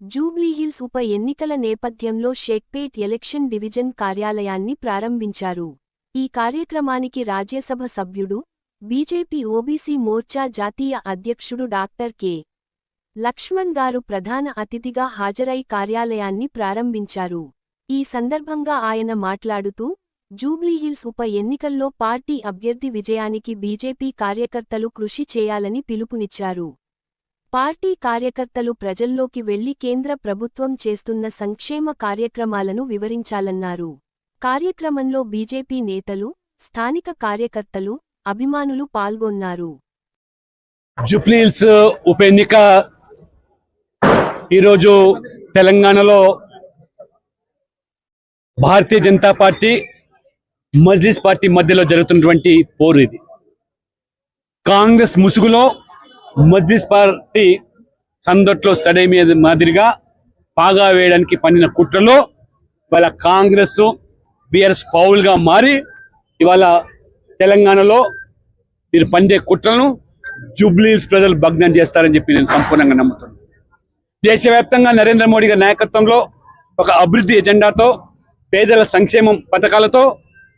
జూబ్లీహిల్స్ ఉప ఎన్నికల నేపథ్యంలో షేక్పేట్ ఎలక్షన్ డివిజన్ కార్యాలయాన్ని ప్రారంభించారు. ఈ కార్యక్రమానికి రాజ్యసభ సభ్యుడు బీజేపీ ఓబీసీ మోర్చా జాతీయ అధ్యక్షుడు డాక్టర్ కె. లక్ష్మణ్ గారు ప్రధాన అతిథిగా హాజరై కార్యాలయాన్ని ప్రారంభించారు. ఈ సందర్భంగా ఆయన మాట్లాడుతూ జూబ్లీహిల్స్ ఉప ఎన్నికల్లో పార్టీ అభ్యర్థి విజయానికి బీజేపీ కార్యకర్తలు కృషి చేయాలని పిలుపునిచ్చారు. పార్టీ కార్యకర్తలు ప్రజల్లోకి వెళ్ళి కేంద్ర ప్రభుత్వం చేస్తున్న సంక్షేమ కార్యక్రమాలను వివరించాలన్నారు. కార్యక్రమంలో బీజేపీ నేతలు స్థానిక కార్యకర్తలు అభిమానులు పాల్గొన్నారు. జుప్లీల్స్ ఉప ఎన్నిక ఈరోజు తెలంగాణలో భారతీయ జనతా పార్టీ మజ్లిస్ పార్టీ మధ్యలో జరుగుతున్నటువంటి పోరు ఇది. కాంగ్రెస్ ముసుగులో మజ్లిస్ పార్టీ సందట్లో సడై మీద మాదిరిగా పాగా వేయడానికి పండిన కుట్రలో ఇవాళ కాంగ్రెస్ బిఆర్ఎస్ పౌల్గా మారి ఇవాళ తెలంగాణలో మీరు పండే కుట్రలను జూబ్లీస్ ప్రజలు భగ్నం చేస్తారని చెప్పి నేను సంపూర్ణంగా నమ్ముతున్నాను. దేశవ్యాప్తంగా నరేంద్ర మోడీ గారి నాయకత్వంలో ఒక అభివృద్ధి ఎజెండాతో పేదల సంక్షేమం పథకాలతో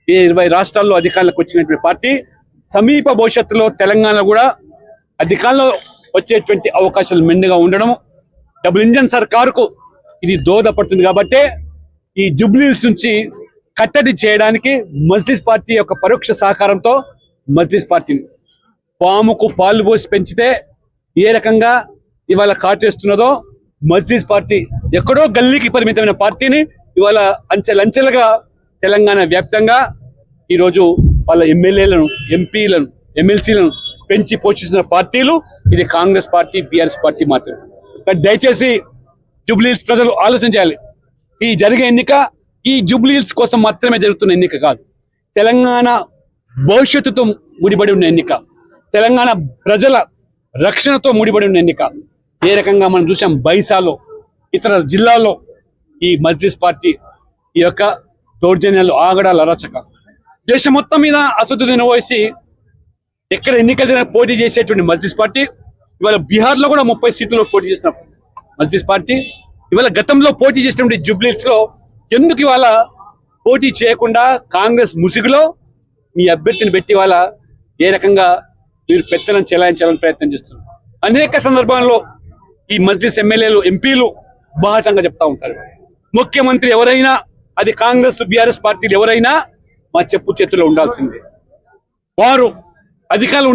ఈ ఇరవై రాష్ట్రాల్లో అధికారులకు వచ్చినటువంటి పార్టీ సమీప భవిష్యత్తులో తెలంగాణ కూడా అధికారంలో వచ్చేటువంటి అవకాశాలు మెండుగా ఉండడం డబుల్ ఇంజన్ సర్కారుకు ఇది దోహదపడుతుంది కాబట్టి ఈ జుబ్లీస్ నుంచి కట్టడి చేయడానికి మజ్లిస్ పార్టీ యొక్క పరోక్ష సహకారంతో మజ్లిస్ పార్టీని పాముకు పాలు పోసి పెంచితే ఏ రకంగా ఇవాళ కాటేస్తున్నదో మజ్లిస్ పార్టీ ఎక్కడో గల్లీకి పరిమితమైన పార్టీని ఇవాళ అంచెలంచెలుగా తెలంగాణ వ్యాప్తంగా ఈరోజు వాళ్ళ ఎమ్మెల్యేలను ఎంపీలను ఎమ్మెల్సీలను పెంచి పోషిస్తున్న పార్టీలు ఇది కాంగ్రెస్ పార్టీ బీఆర్ఎస్ పార్టీ మాత్రమే. కానీ దయచేసి జూబ్లీహిల్స్ ప్రజలు ఆలోచన చేయాలి. ఈ జరిగే ఎన్నిక ఈ జూబ్లీహిల్స్ కోసం మాత్రమే జరుగుతున్న ఎన్నిక కాదు. తెలంగాణ భవిష్యత్తుతో ముడిపడి ఉన్న ఎన్నిక. తెలంగాణ ప్రజల రక్షణతో ముడిపడి ఉన్న ఎన్నిక. ఏ రకంగా మనం చూసాం బైసాలో ఇతర జిల్లాల్లో ఈ మజ్లిస్ పార్టీ ఈ యొక్క దౌర్జన్యాలు ఆగడాలు అరచక దేశం మొత్తం మీద అసదుద్దీన్ ఓవైసీ ఎక్కడ ఎన్నికలు జరిగిన పోటీ చేసేటువంటి మజ్లిస్ పార్టీ ఇవాళ బీహార్లో కూడా ముప్పై సీట్లలో పోటీ చేసిన మజ్లిస్ పార్టీ ఇవాళ గతంలో పోటీ చేసినటువంటి జూబ్లీస్లో ఎందుకు ఇవాళ పోటీ చేయకుండా కాంగ్రెస్ ముసుగులో మీ అభ్యర్థిని పెట్టి ఇవాళ ఏ రకంగా మీరు పెత్తనం చెలాయించాలని ప్రయత్నం చేస్తున్నారు? అనేక సందర్భాల్లో ఈ మజ్లిస్ ఎమ్మెల్యేలు ఎంపీలు బాహటంగా చెప్తా ఉంటారు. ముఖ్యమంత్రి ఎవరైనా అది కాంగ్రెస్ బీఆర్ఎస్ పార్టీలు ఎవరైనా మా చెప్పు చేతుల్లో ఉండాల్సిందే. వారు అధికారులు